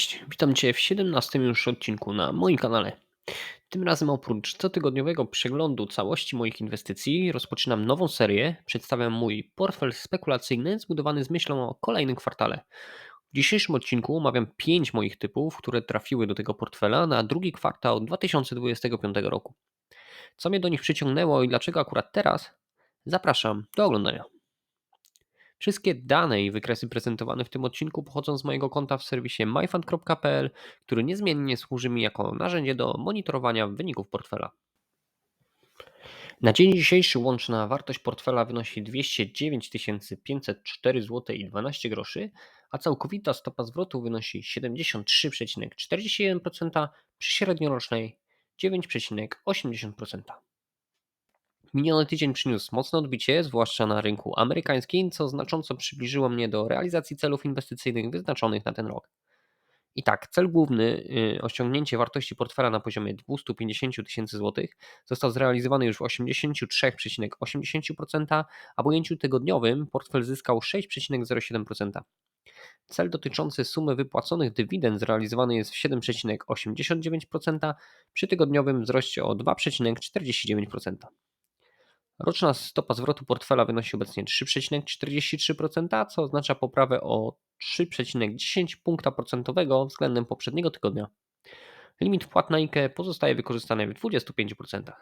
Cześć, witam Cię w 17 już odcinku na moim kanale. Tym razem oprócz cotygodniowego przeglądu całości moich inwestycji rozpoczynam nową serię. Przedstawiam mój portfel spekulacyjny zbudowany z myślą o kolejnym kwartale. W dzisiejszym odcinku omawiam 5 moich typów, które trafiły do tego portfela na drugi kwartał 2025 roku. Co mnie do nich przyciągnęło i dlaczego akurat teraz? Zapraszam do oglądania. Wszystkie dane i wykresy prezentowane w tym odcinku pochodzą z mojego konta w serwisie myfund.pl, który niezmiennie służy mi jako narzędzie do monitorowania wyników portfela. Na dzień dzisiejszy łączna wartość portfela wynosi 209 504 zł i 12 groszy, a całkowita stopa zwrotu wynosi 73,41% przy średniorocznej 9,80%. Miniony tydzień przyniósł mocne odbicie, zwłaszcza na rynku amerykańskim, co znacząco przybliżyło mnie do realizacji celów inwestycyjnych wyznaczonych na ten rok. I tak, cel główny, y, osiągnięcie wartości portfela na poziomie 250 tysięcy złotych, został zrealizowany już w 83,80%, a w ujęciu tygodniowym portfel zyskał 6,07%. Cel dotyczący sumy wypłaconych dywidend zrealizowany jest w 7,89%, przy tygodniowym wzroście o 2,49%. Roczna stopa zwrotu portfela wynosi obecnie 3,43%, co oznacza poprawę o 3,10 punkta procentowego względem poprzedniego tygodnia. Limit wpłat na IKE pozostaje wykorzystany w 25%.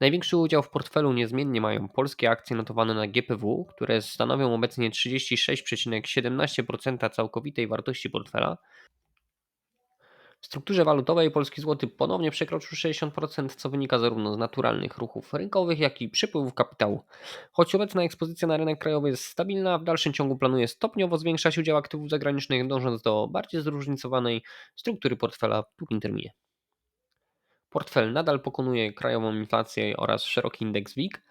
Największy udział w portfelu niezmiennie mają polskie akcje notowane na GPW, które stanowią obecnie 36,17% całkowitej wartości portfela, w strukturze walutowej polski złoty ponownie przekroczył 60%, co wynika zarówno z naturalnych ruchów rynkowych, jak i przepływów kapitału. Choć obecna ekspozycja na rynek krajowy jest stabilna, w dalszym ciągu planuje stopniowo zwiększać udział aktywów zagranicznych, dążąc do bardziej zróżnicowanej struktury portfela w długim terminie. Portfel nadal pokonuje krajową inflację oraz szeroki indeks WIG,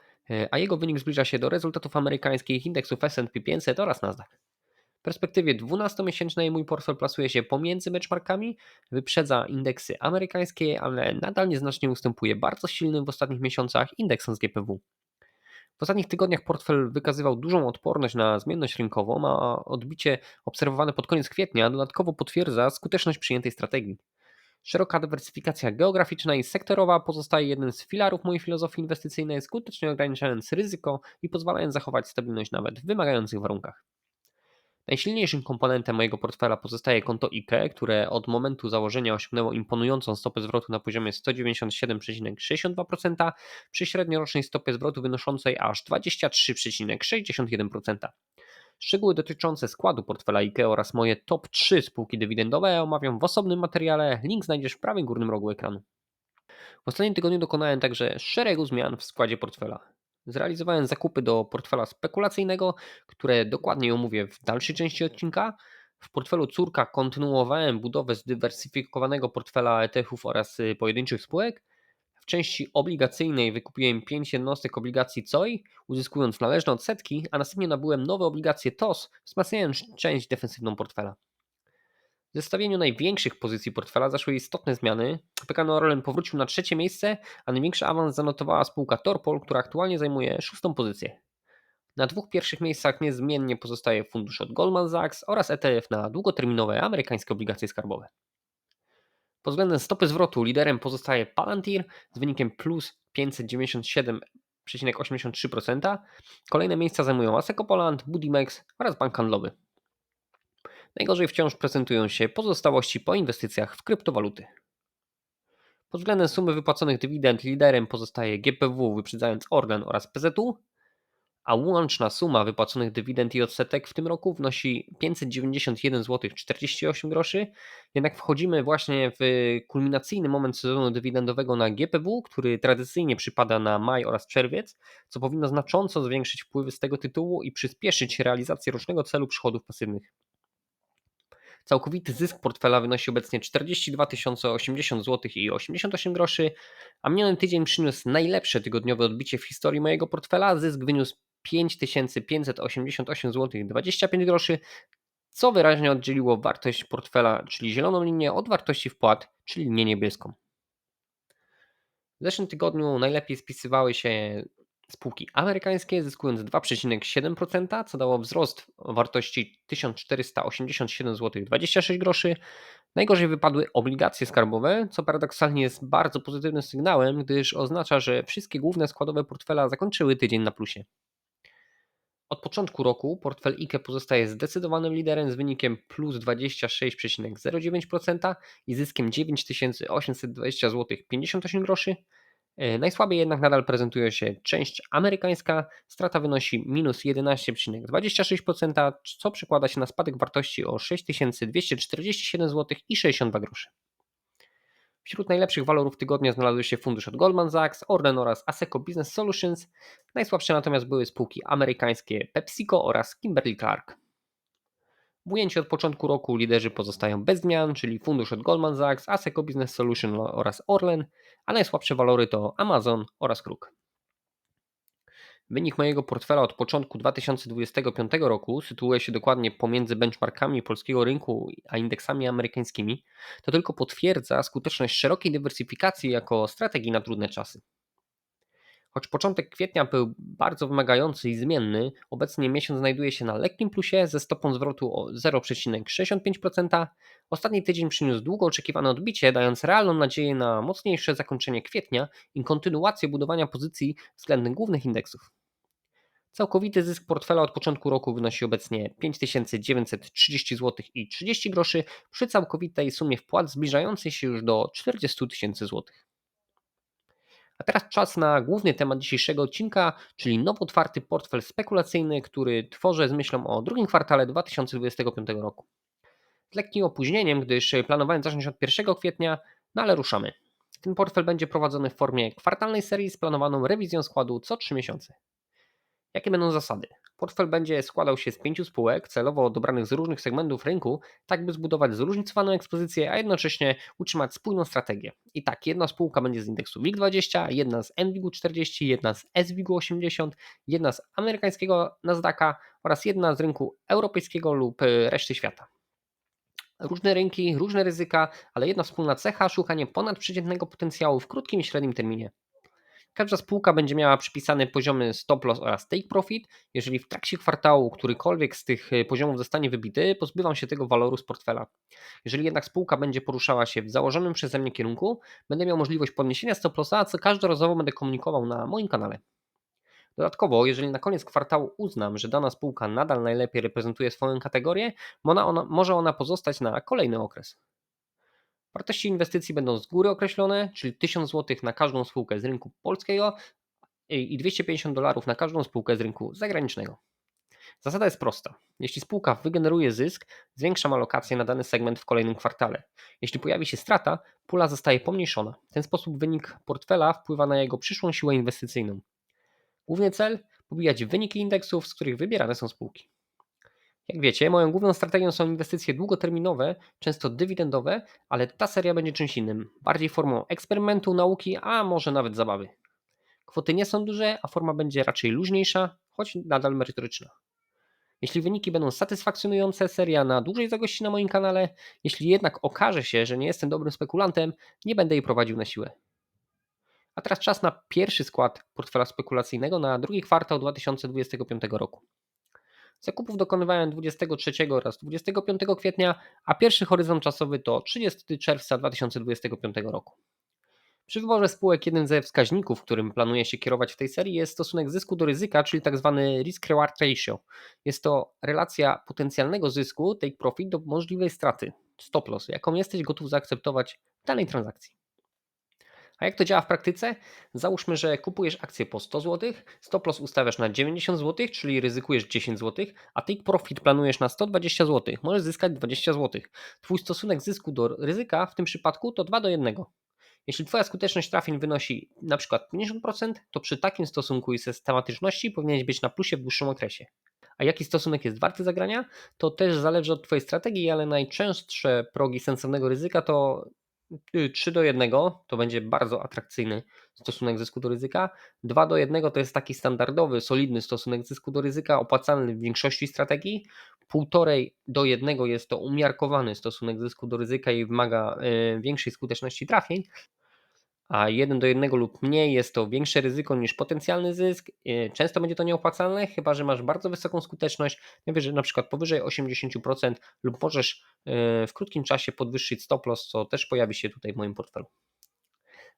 a jego wynik zbliża się do rezultatów amerykańskich indeksów S&P 500 oraz Nasdaq perspektywie 12-miesięcznej mój portfel plasuje się pomiędzy benchmarkami, wyprzedza indeksy amerykańskie, ale nadal nieznacznie ustępuje bardzo silnym w ostatnich miesiącach indeksom z GPW. W ostatnich tygodniach portfel wykazywał dużą odporność na zmienność rynkową, a odbicie obserwowane pod koniec kwietnia dodatkowo potwierdza skuteczność przyjętej strategii. Szeroka dywersyfikacja geograficzna i sektorowa pozostaje jednym z filarów mojej filozofii inwestycyjnej, skutecznie ograniczając ryzyko i pozwalając zachować stabilność nawet w wymagających warunkach. Najsilniejszym komponentem mojego portfela pozostaje konto IKE, które od momentu założenia osiągnęło imponującą stopę zwrotu na poziomie 197,62% przy średniorocznej stopie zwrotu wynoszącej aż 23,61%. Szczegóły dotyczące składu portfela IKE oraz moje top 3 spółki dywidendowe omawiam w osobnym materiale. Link znajdziesz w prawym górnym rogu ekranu. W ostatnim tygodniu dokonałem także szeregu zmian w składzie portfela. Zrealizowałem zakupy do portfela spekulacyjnego, które dokładniej omówię w dalszej części odcinka. W portfelu córka kontynuowałem budowę zdywersyfikowanego portfela ETF-ów oraz y, pojedynczych spółek. W części obligacyjnej wykupiłem 5 jednostek obligacji COI, uzyskując należne odsetki, a następnie nabyłem nowe obligacje TOS, wzmacniając część defensywną portfela. W zestawieniu największych pozycji portfela zaszły istotne zmiany. PKN Orlen powrócił na trzecie miejsce, a największy awans zanotowała spółka Torpol, która aktualnie zajmuje szóstą pozycję. Na dwóch pierwszych miejscach niezmiennie pozostaje fundusz od Goldman Sachs oraz ETF na długoterminowe amerykańskie obligacje skarbowe. Pod względem stopy zwrotu liderem pozostaje Palantir z wynikiem plus 597,83%. Kolejne miejsca zajmują Aseco Poland, Budimex oraz Bank Handlowy. Najgorzej wciąż prezentują się pozostałości po inwestycjach w kryptowaluty. Pod względem sumy wypłaconych dywidend liderem pozostaje GPW wyprzedzając Orlen oraz PZU, a łączna suma wypłaconych dywidend i odsetek w tym roku wynosi 591 zł 48 groszy. Jednak wchodzimy właśnie w kulminacyjny moment sezonu dywidendowego na GPW, który tradycyjnie przypada na maj oraz czerwiec, co powinno znacząco zwiększyć wpływy z tego tytułu i przyspieszyć realizację rocznego celu przychodów pasywnych. Całkowity zysk portfela wynosi obecnie 42 080 zł i 88 groszy, a miniony tydzień przyniósł najlepsze tygodniowe odbicie w historii mojego portfela. Zysk wyniósł 5588 zł i 25 groszy, co wyraźnie oddzieliło wartość portfela, czyli zieloną linię, od wartości wpłat, czyli linię niebieską. W zeszłym tygodniu najlepiej spisywały się spółki amerykańskie, zyskując 2,7%, co dało wzrost wartości 1487 zł 26 groszy. Najgorzej wypadły obligacje skarbowe, co paradoksalnie jest bardzo pozytywnym sygnałem, gdyż oznacza, że wszystkie główne składowe portfela zakończyły tydzień na plusie. Od początku roku portfel IKE pozostaje zdecydowanym liderem z wynikiem plus 26,09% i zyskiem 9820 zł 58 groszy. E, najsłabiej jednak nadal prezentuje się część amerykańska. Strata wynosi minus 11,26%, co przekłada się na spadek wartości o 6247 zł i 62 groszy. Wśród najlepszych walorów tygodnia znalazły się fundusz od Goldman Sachs, Orlen oraz Aseco Business Solutions. Najsłabsze natomiast były spółki amerykańskie PepsiCo oraz Kimberly-Clark. W ujęciu od początku roku liderzy pozostają bez zmian, czyli fundusz od Goldman Sachs, Aseco Business Solutions oraz Orlen, a najsłabsze walory to Amazon oraz Kruk. Wynik mojego portfela od początku 2025 roku sytuuje się dokładnie pomiędzy benchmarkami polskiego rynku a indeksami amerykańskimi. To tylko potwierdza skuteczność szerokiej dywersyfikacji jako strategii na trudne czasy. Choć początek kwietnia był bardzo wymagający i zmienny, obecnie miesiąc znajduje się na lekkim plusie ze stopą zwrotu o 0,65%. Ostatni tydzień przyniósł długo oczekiwane odbicie, dając realną nadzieję na mocniejsze zakończenie kwietnia i kontynuację budowania pozycji względem głównych indeksów. Całkowity zysk portfela od początku roku wynosi obecnie 5930 zł i 30 groszy przy całkowitej sumie wpłat zbliżającej się już do 40 tysięcy złotych. A teraz czas na główny temat dzisiejszego odcinka, czyli nowo otwarty portfel spekulacyjny, który tworzę z myślą o drugim kwartale 2025 roku. Z lekkim opóźnieniem, gdyż planowałem zacząć od 1 kwietnia, no ale ruszamy. Ten portfel będzie prowadzony w formie kwartalnej serii z planowaną rewizją składu co 3 miesiące. Jakie będą zasady? Portfel będzie składał się z pięciu spółek celowo dobranych z różnych segmentów rynku, tak by zbudować zróżnicowaną ekspozycję, a jednocześnie utrzymać spójną strategię. I tak, jedna spółka będzie z indeksu WIG20, jedna z NWIG40, jedna z SWIG80, jedna z amerykańskiego Nasdaqa oraz jedna z rynku europejskiego lub e, reszty świata. Różne rynki, różne ryzyka, ale jedna wspólna cecha szukanie ponadprzeciętnego potencjału w krótkim i średnim terminie. Każda spółka będzie miała przypisane poziomy stop loss oraz take profit. Jeżeli w trakcie kwartału którykolwiek z tych e, poziomów zostanie wybity, pozbywam się tego waloru z portfela. Jeżeli jednak spółka będzie poruszała się w założonym przeze mnie kierunku, będę miał możliwość podniesienia stop lossa, co każdorazowo będę komunikował na moim kanale. Dodatkowo, jeżeli na koniec kwartału uznam, że dana spółka nadal najlepiej reprezentuje swoją kategorię, ona, może ona pozostać na kolejny okres. Wartości inwestycji będą z góry określone, czyli 1000 zł na każdą spółkę z rynku polskiego i 250 dolarów na każdą spółkę z rynku zagranicznego. Zasada jest prosta. Jeśli spółka wygeneruje zysk, zwiększam alokację na dany segment w kolejnym kwartale. Jeśli pojawi się strata, pula zostaje pomniejszona. W ten sposób wynik portfela wpływa na jego przyszłą siłę inwestycyjną. Główny cel pobijać wyniki indeksów, z których wybierane są spółki. Jak wiecie, moją główną strategią są inwestycje długoterminowe, często dywidendowe, ale ta seria będzie czymś innym, bardziej formą eksperymentu, nauki, a może nawet zabawy. Kwoty nie są duże, a forma będzie raczej luźniejsza, choć nadal merytoryczna. Jeśli wyniki będą satysfakcjonujące, seria na dłużej zagości na moim kanale. Jeśli jednak okaże się, że nie jestem dobrym spekulantem, nie będę jej prowadził na siłę. A teraz czas na pierwszy skład portfela spekulacyjnego na drugi kwartał 2025 roku. Zakupów dokonywałem 23 oraz 25 kwietnia, a pierwszy horyzont czasowy to 30 czerwca 2025 roku. Przy wyborze spółek jednym ze wskaźników, którym planuje się kierować w tej serii jest stosunek zysku do ryzyka, czyli tzw. Tak risk-reward ratio. Jest to relacja potencjalnego zysku, take profit, do możliwej straty, stop loss, jaką jesteś gotów zaakceptować w danej transakcji. A jak to działa w praktyce? Załóżmy, że kupujesz akcję po 100 zł, stop loss ustawiasz na 90 zł, czyli ryzykujesz 10 zł, a take profit planujesz na 120 zł, możesz zyskać 20 zł. Twój stosunek zysku do ryzyka w tym przypadku to 2 do 1. Jeśli Twoja skuteczność trafień wynosi na przykład 50%, to przy takim stosunku i systematyczności powinieneś być na plusie w dłuższym okresie. A jaki stosunek jest warty zagrania? To też zależy od Twojej strategii, ale najczęstsze progi sensownego ryzyka to 3 do 1 to będzie bardzo atrakcyjny stosunek zysku do ryzyka. 2 do 1 to jest taki standardowy, solidny stosunek zysku do ryzyka, opłacalny w większości strategii. 1,5 do 1 jest to umiarkowany stosunek zysku do ryzyka i wymaga e, większej skuteczności trafień. A 1 do 1 lub mniej jest to większe ryzyko niż potencjalny zysk. Yy, często będzie to nieopłacalne, chyba że masz bardzo wysoką skuteczność, na przykład powyżej 80% lub możesz yy, w krótkim czasie podwyższyć stop loss, co też pojawi się tutaj w moim portfelu.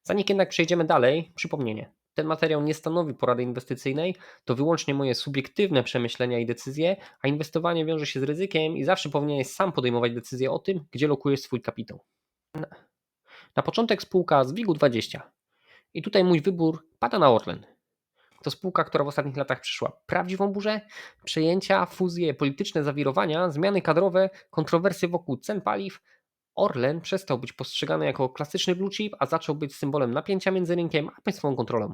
Zanim jednak przejdziemy dalej, przypomnienie. Ten materiał nie stanowi porady inwestycyjnej, to wyłącznie moje subiektywne przemyślenia i decyzje, a inwestowanie wiąże się z ryzykiem i zawsze powinieneś sam podejmować decyzję o tym, gdzie lokujesz swój kapitał. Na początek spółka z WIG-20. I tutaj mój wybór pada na Orlen. To spółka, która w ostatnich latach przeszła prawdziwą burzę, przejęcia, fuzje, polityczne zawirowania, zmiany kadrowe, kontrowersje wokół cen paliw, Orlen przestał być postrzegany jako klasyczny blue chip, a zaczął być symbolem napięcia między rynkiem a państwową kontrolą.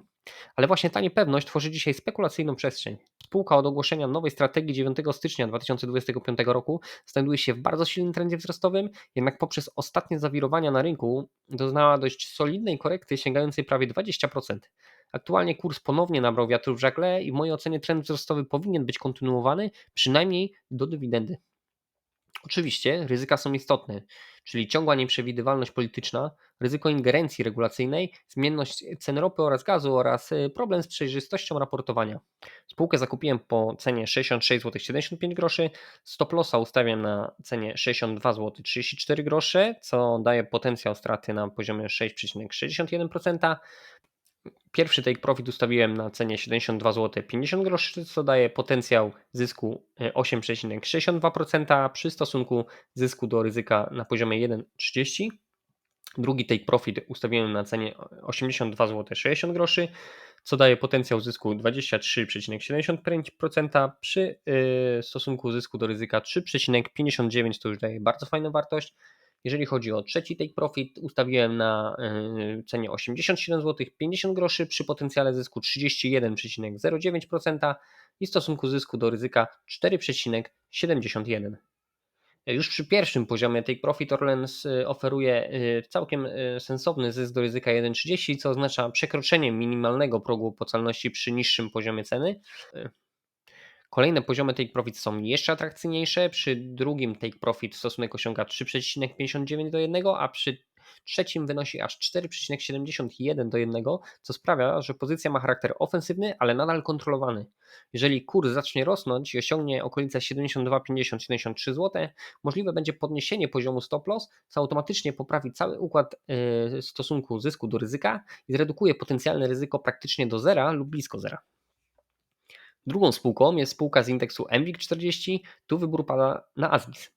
Ale właśnie ta niepewność tworzy dzisiaj spekulacyjną przestrzeń. Spółka od ogłoszenia nowej strategii 9 stycznia 2025 roku znajduje się w bardzo silnym trendzie wzrostowym, jednak poprzez ostatnie zawirowania na rynku doznała dość solidnej korekty sięgającej prawie 20%. Aktualnie kurs ponownie nabrał wiatru w żagle i w mojej ocenie trend wzrostowy powinien być kontynuowany, przynajmniej do dywidendy. Oczywiście ryzyka są istotne, czyli ciągła nieprzewidywalność polityczna, ryzyko ingerencji regulacyjnej, zmienność cen ropy oraz gazu oraz y, problem z przejrzystością raportowania. Spółkę zakupiłem po cenie 66 zł 75 groszy, stop lossa ustawiam na cenie 62 zł 34 grosze, co daje potencjał straty na poziomie 6,61%. Pierwszy take profit ustawiłem na cenie 72 zł 50 groszy, co daje potencjał zysku 8,62% e, przy stosunku zysku do ryzyka na poziomie 1,30. Drugi take profit ustawiłem na cenie 82 zł 60 groszy, co daje potencjał zysku 23,75% przy e, stosunku zysku do ryzyka 3,59 to już daje bardzo fajną wartość. Jeżeli chodzi o trzeci take profit, ustawiłem na y, cenie 87 zł 50 groszy przy potencjale zysku 31,09% i stosunku zysku do ryzyka 4,71. Już przy pierwszym poziomie take profit Orlen oferuje y, całkiem sensowny zysk do ryzyka 1,30, co oznacza przekroczenie minimalnego progu opłacalności przy niższym poziomie ceny. Kolejne poziomy take profit są jeszcze atrakcyjniejsze. Przy drugim take profit stosunek osiąga 3,59 do 1, a przy trzecim wynosi aż 4,71 do 1, co sprawia, że pozycja ma charakter ofensywny, ale nadal kontrolowany. Jeżeli kurs zacznie rosnąć i osiągnie okolice 72,50-73 zł, możliwe będzie podniesienie poziomu stop loss, co automatycznie poprawi cały układ yy, stosunku zysku do ryzyka i zredukuje potencjalne ryzyko praktycznie do zera lub blisko zera. Drugą spółką jest spółka z indeksu MWIG40, tu wybór pada na Asbis.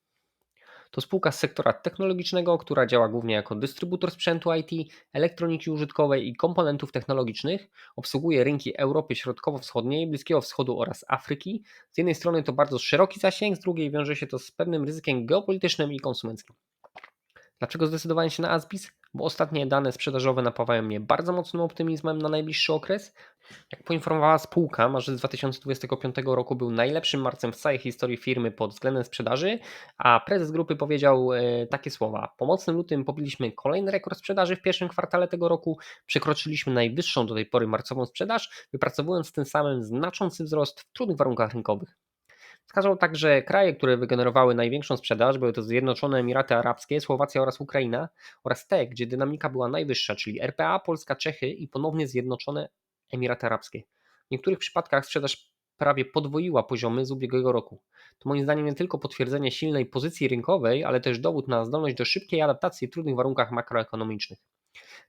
To spółka z sektora technologicznego, która działa głównie jako dystrybutor sprzętu IT, elektroniki użytkowej i komponentów technologicznych. Obsługuje rynki Europy Środkowo-Wschodniej, Bliskiego Wschodu oraz Afryki. Z jednej strony to bardzo szeroki zasięg, z drugiej wiąże się to z pewnym ryzykiem geopolitycznym i konsumenckim. Dlaczego zdecydowałem się na Asbis? Bo ostatnie dane sprzedażowe napawają mnie bardzo mocnym optymizmem na najbliższy okres. Jak poinformowała spółka, marzec 2025 roku był najlepszym marcem w całej historii firmy pod względem sprzedaży, a prezes grupy powiedział e, takie słowa: Po mocnym lutym pobiliśmy kolejny rekord sprzedaży w pierwszym kwartale tego roku, przekroczyliśmy najwyższą do tej pory marcową sprzedaż, wypracowując tym samym znaczący wzrost w trudnych warunkach rynkowych. Wskazał także kraje, które wygenerowały największą sprzedaż, były to Zjednoczone Emiraty Arabskie, Słowacja oraz Ukraina, oraz te, gdzie dynamika była najwyższa, czyli RPA, Polska, Czechy i ponownie Zjednoczone Emiraty Arabskie. W niektórych przypadkach sprzedaż prawie podwoiła poziomy z ubiegłego roku. To moim zdaniem nie tylko potwierdzenie silnej pozycji rynkowej, ale też dowód na zdolność do szybkiej adaptacji w trudnych warunkach makroekonomicznych.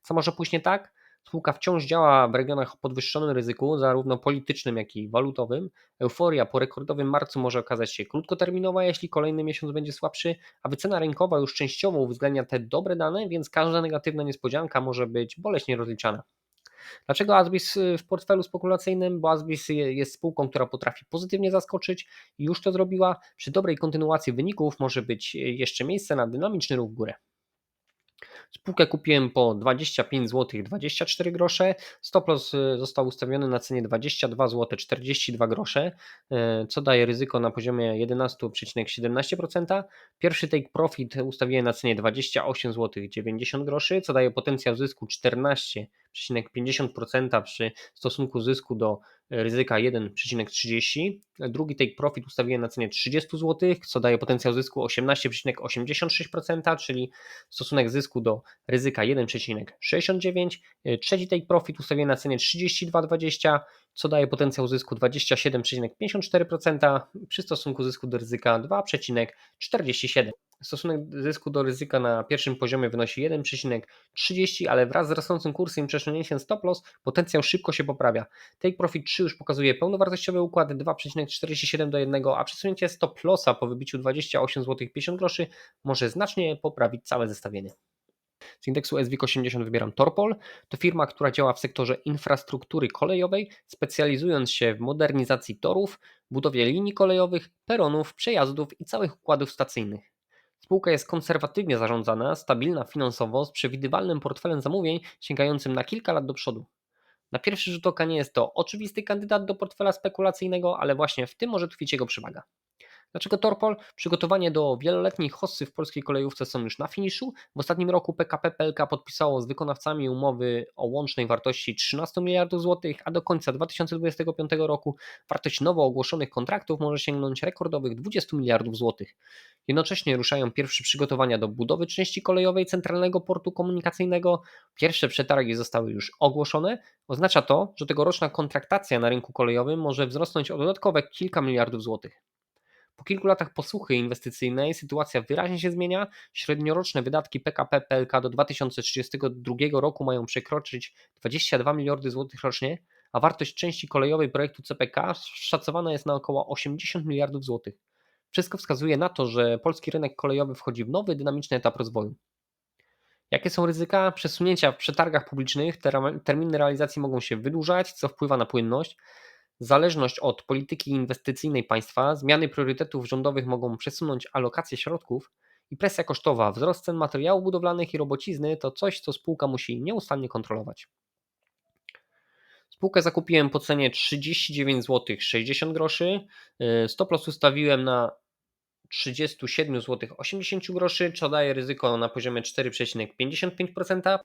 Co może pójść nie tak? Spółka wciąż działa w regionach o podwyższonym ryzyku, zarówno politycznym, jak i walutowym. Euforia po rekordowym marcu może okazać się krótkoterminowa, jeśli kolejny miesiąc będzie słabszy, a wycena rynkowa już częściowo uwzględnia te dobre dane, więc każda negatywna niespodzianka może być boleśnie rozliczana. Dlaczego Asbis w portfelu spekulacyjnym? Bo Asbis jest spółką, która potrafi pozytywnie zaskoczyć i już to zrobiła. Przy dobrej kontynuacji wyników może być jeszcze miejsce na dynamiczny ruch w górę. Spółkę kupiłem po 25 zł 24 grosze. Stop loss y, został ustawiony na cenie 22 zł 42 grosze, y, co daje ryzyko na poziomie 11,17%. Pierwszy take profit ustawiłem na cenie 28 zł 90 groszy, co daje potencjał zysku 1,50% przy stosunku zysku do ryzyka 1,30. Drugi take profit ustawiłem na cenie 30 zł, co daje potencjał zysku 18,86%, czyli stosunek zysku do ryzyka 1,69. Trzeci take profit ustawiłem na cenie 32,20, co daje potencjał zysku 27,54% przy stosunku zysku do ryzyka 2,47. Stosunek zysku do ryzyka na pierwszym poziomie wynosi 1,30, ale wraz z rosnącym kursem i przesunięciem stop loss potencjał szybko się poprawia. Take Profit 3 już pokazuje pełnowartościowy układ 2,47 do 1, a przesunięcie stop lossa po wybiciu 28 zł 50 groszy może znacznie poprawić całe zestawienie. Z indeksu SWIG80 wybieram Torpol. To firma, która działa w sektorze infrastruktury kolejowej, specjalizując się w modernizacji torów, budowie linii kolejowych, peronów, przejazdów i całych układów stacyjnych. Spółka jest konserwatywnie zarządzana, stabilna finansowo, z przewidywalnym portfelem zamówień sięgającym na kilka lat do przodu. Na pierwszy rzut oka nie jest to oczywisty kandydat do portfela spekulacyjnego, ale właśnie w tym może tkwić jego przewaga. Dlaczego Torpol? Przygotowanie do wieloletniej hossy w polskiej kolejówce są już na finiszu. W ostatnim roku PKP PLK podpisało z wykonawcami umowy o łącznej wartości 13 miliardów złotych, a do końca 2025 roku wartość nowo ogłoszonych kontraktów może sięgnąć rekordowych 20 miliardów złotych. Jednocześnie ruszają pierwsze przygotowania do budowy części kolejowej Centralnego Portu Komunikacyjnego. Pierwsze przetargi zostały już ogłoszone. Oznacza to, że tegoroczna kontraktacja na rynku kolejowym może wzrosnąć o dodatkowe kilka miliardów złotych. Po kilku latach posłuchy inwestycyjnej sytuacja wyraźnie się zmienia. Średnioroczne wydatki PKP PLK do 2032 roku mają przekroczyć 22 miliardy złotych rocznie, a wartość części kolejowej projektu CPK szacowana jest na około 80 miliardów złotych. Wszystko wskazuje na to, że polski rynek kolejowy wchodzi w nowy, dynamiczny etap rozwoju. Jakie są ryzyka? Przesunięcia w przetargach publicznych, terminy realizacji mogą się wydłużać, co wpływa na płynność. Zależność od polityki inwestycyjnej państwa, zmiany priorytetów rządowych mogą przesunąć alokację środków i presja kosztowa, wzrost cen materiałów budowlanych i robocizny to coś, co spółka musi nieustannie kontrolować. Spółkę zakupiłem po cenie 39 zł 60 groszy. Stop loss ustawiłem na 37 zł 80 groszy, co daje ryzyko na poziomie 4,55%.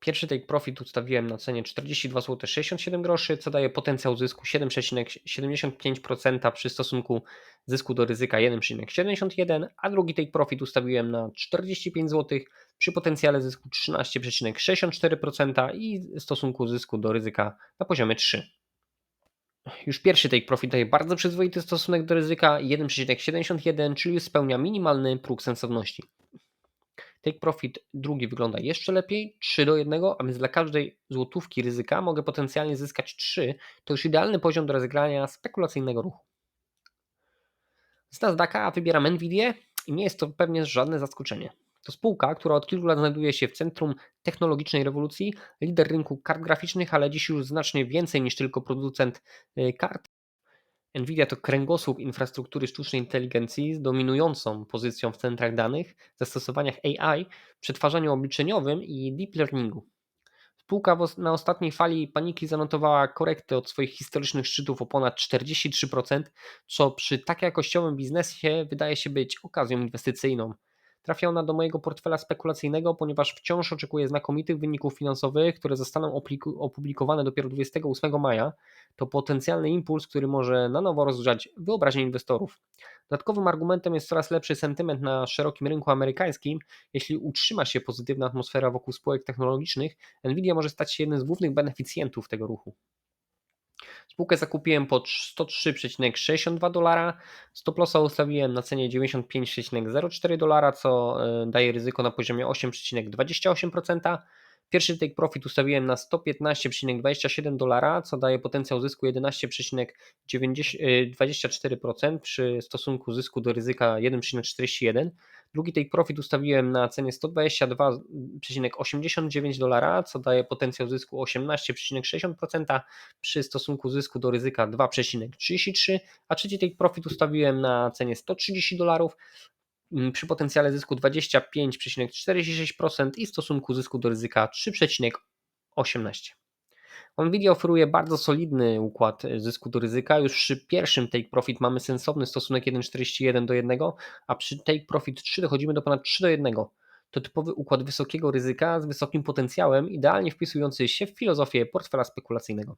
Pierwszy take profit ustawiłem na cenie 42 zł 67 groszy, co daje potencjał zysku 7,75% przy stosunku zysku do ryzyka 1,71, a drugi take profit ustawiłem na 45 zł przy potencjale zysku 13,64% i stosunku zysku do ryzyka na poziomie 3. Już pierwszy take profit daje bardzo przyzwoity stosunek do ryzyka 1,71, czyli spełnia minimalny próg sensowności. Take profit drugi wygląda jeszcze lepiej, 3 do 1, a więc dla każdej złotówki ryzyka mogę potencjalnie zyskać 3. To już idealny poziom do rozegrania spekulacyjnego ruchu. Z Nasdaqa wybieram Nvidia i nie jest to pewnie żadne zaskoczenie. To spółka, która od kilku lat znajduje się w centrum technologicznej rewolucji, lider rynku kart graficznych, ale dziś już znacznie więcej niż tylko producent y, kart. Nvidia to kręgosłup infrastruktury sztucznej inteligencji z dominującą pozycją w centrach danych, zastosowaniach AI, przetwarzaniu obliczeniowym i deep learningu. Spółka na ostatniej fali paniki zanotowała korektę od swoich historycznych szczytów o ponad 43%, co przy tak jakościowym biznesie wydaje się być okazją inwestycyjną. Trafia ona do mojego portfela spekulacyjnego, ponieważ wciąż oczekuję znakomitych wyników finansowych, które zostaną opublikowane dopiero 28 maja. To potencjalny impuls, który może na nowo rozgrzać wyobraźnię inwestorów. Dodatkowym argumentem jest coraz lepszy sentyment na szerokim rynku amerykańskim. Jeśli utrzyma się pozytywna atmosfera wokół spółek technologicznych, Nvidia może stać się jednym z głównych beneficjentów tego ruchu. Spółkę zakupiłem po 103,62 dolara. Stop lossa ustawiłem na cenie 95,04 dolara, co e, daje ryzyko na poziomie 8,28%. Pierwszy take profit ustawiłem na 115,27 dolara, co daje potencjał zysku 11,24% przy stosunku zysku do ryzyka 1,41. Drugi take profit ustawiłem na cenie 122,89 dolara, co daje potencjał zysku 18,60% przy stosunku zysku do ryzyka 2,33, a trzeci take profit ustawiłem na cenie 130 dolarów przy potencjale zysku 25,46% i stosunku zysku do ryzyka 3,18. Nvidia oferuje bardzo solidny układ zysku do ryzyka. Już przy pierwszym take profit mamy sensowny stosunek 1,41 do 1, a przy take profit 3 dochodzimy do ponad 3 do 1. To typowy układ wysokiego ryzyka z wysokim potencjałem, idealnie wpisujący się w filozofię portfela spekulacyjnego.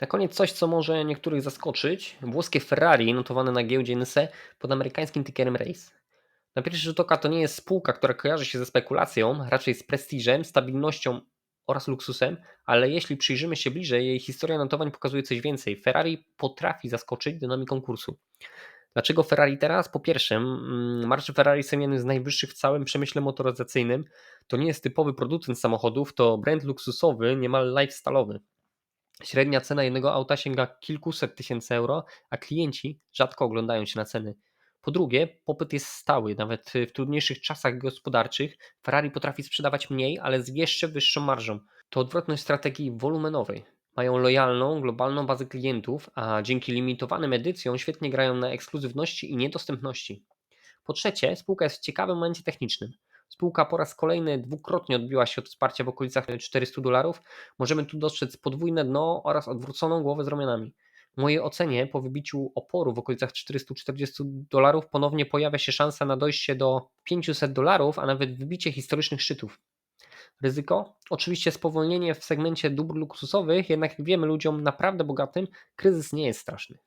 Na koniec coś, co może niektórych zaskoczyć. Włoskie Ferrari notowane na giełdzie NSE pod amerykańskim tickerem RACE. Na pierwszy rzut oka to nie jest spółka, która kojarzy się ze spekulacją, raczej z prestiżem, stabilnością oraz luksusem, ale jeśli przyjrzymy się bliżej, jej historia notowań pokazuje coś więcej. Ferrari potrafi zaskoczyć dynamiką kursu. Dlaczego Ferrari teraz? Po pierwsze, marże Ferrari są jednym z najwyższych w całym przemyśle motoryzacyjnym. To nie jest typowy producent samochodów, to brand luksusowy, niemal lifestyle'owy. Średnia cena jednego auta sięga kilkuset tysięcy euro, a klienci rzadko oglądają się na ceny. Po drugie, popyt jest stały. Nawet w trudniejszych czasach gospodarczych Ferrari potrafi sprzedawać mniej, ale z jeszcze wyższą marżą. To odwrotność strategii wolumenowej. Mają lojalną, globalną bazę klientów, a dzięki limitowanym edycjom świetnie grają na ekskluzywności i niedostępności. Po trzecie, spółka jest w ciekawym momencie technicznym. Spółka po raz kolejny dwukrotnie odbiła się od wsparcia w okolicach 400 dolarów. Możemy tu dostrzec podwójne dno oraz odwróconą głowę z ramionami. W mojej ocenie po wybiciu oporu w okolicach 440 dolarów ponownie pojawia się szansa na dojście do 500 dolarów, a nawet wybicie historycznych szczytów. Ryzyko? Oczywiście spowolnienie w segmencie dóbr luksusowych, jednak jak wiemy ludziom naprawdę bogatym, kryzys nie jest straszny.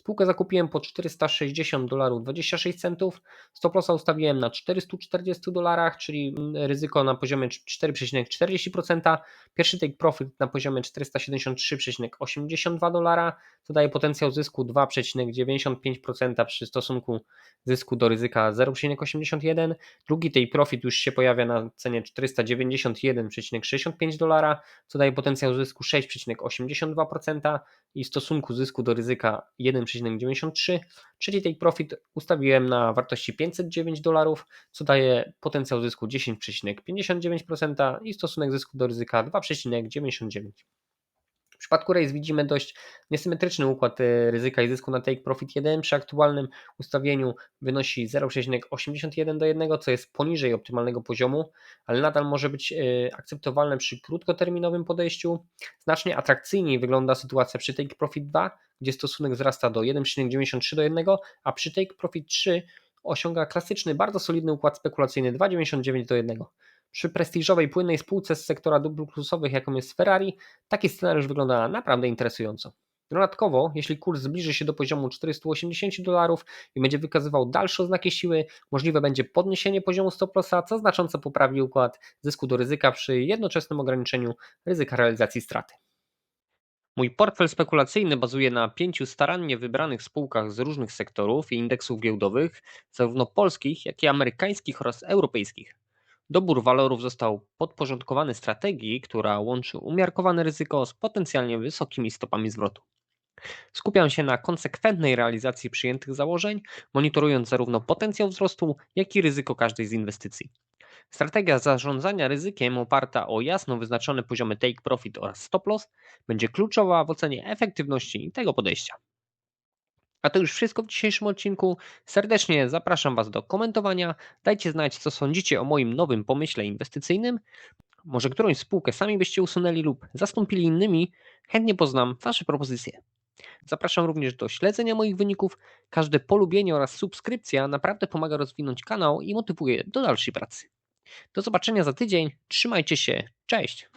Spółkę zakupiłem po 460 dolarów 26 centów. Stop lossa ustawiłem na 440 dolarach, czyli ryzyko na poziomie 4,40%. Pierwszy take profit na poziomie 473,82 dolara. To daje potencjał zysku 2,95% przy stosunku zysku do ryzyka 0,81. Drugi take profit już się pojawia na cenie 491,65 dolara, co daje potencjał zysku 6,82% i stosunku zysku do ryzyka 1,93. Trzeci take profit ustawiłem na wartości 509 dolarów, co daje potencjał zysku 10,59% i stosunek zysku do ryzyka 2,99. W przypadku Race widzimy dość niesymetryczny układ e, ryzyka i zysku na take profit 1 przy aktualnym ustawieniu wynosi 0,81 do 1, co jest poniżej optymalnego poziomu, ale nadal może być e, akceptowalne przy krótkoterminowym podejściu. Znacznie atrakcyjniej wygląda sytuacja przy take profit 2, gdzie stosunek wzrasta do 1,93 do 1, a przy take profit 3 osiąga klasyczny, bardzo solidny układ spekulacyjny 2,99 do 1. Przy prestiżowej, płynnej spółce z sektora dóbr luksusowych, jaką jest Ferrari, taki scenariusz wygląda naprawdę interesująco. Dodatkowo, jeśli kurs zbliży się do poziomu 480 dolarów i będzie wykazywał dalsze oznaki siły, możliwe będzie podniesienie poziomu stop lossa, co znacząco poprawi układ zysku do ryzyka przy jednoczesnym ograniczeniu ryzyka realizacji straty. Mój portfel spekulacyjny bazuje na pięciu starannie wybranych spółkach z różnych sektorów i indeksów giełdowych, zarówno polskich, jak i amerykańskich oraz europejskich. Dobór walorów został podporządkowany strategii, która łączy umiarkowane ryzyko z potencjalnie wysokimi stopami zwrotu. Skupiam się na konsekwentnej realizacji przyjętych założeń, monitorując zarówno potencjał wzrostu, jak i ryzyko każdej z inwestycji. Strategia zarządzania ryzykiem oparta o jasno wyznaczone poziomy take profit oraz stop loss będzie kluczowa w ocenie efektywności tego podejścia. A to już wszystko w dzisiejszym odcinku. Serdecznie zapraszam Was do komentowania. Dajcie znać, co sądzicie o moim nowym pomyśle inwestycyjnym. Może którąś spółkę sami byście usunęli lub zastąpili innymi. Chętnie poznam Wasze propozycje. Zapraszam również do śledzenia moich wyników. Każde polubienie oraz subskrypcja naprawdę pomaga rozwinąć kanał i motywuje do dalszej pracy. Do zobaczenia za tydzień. Trzymajcie się. Cześć.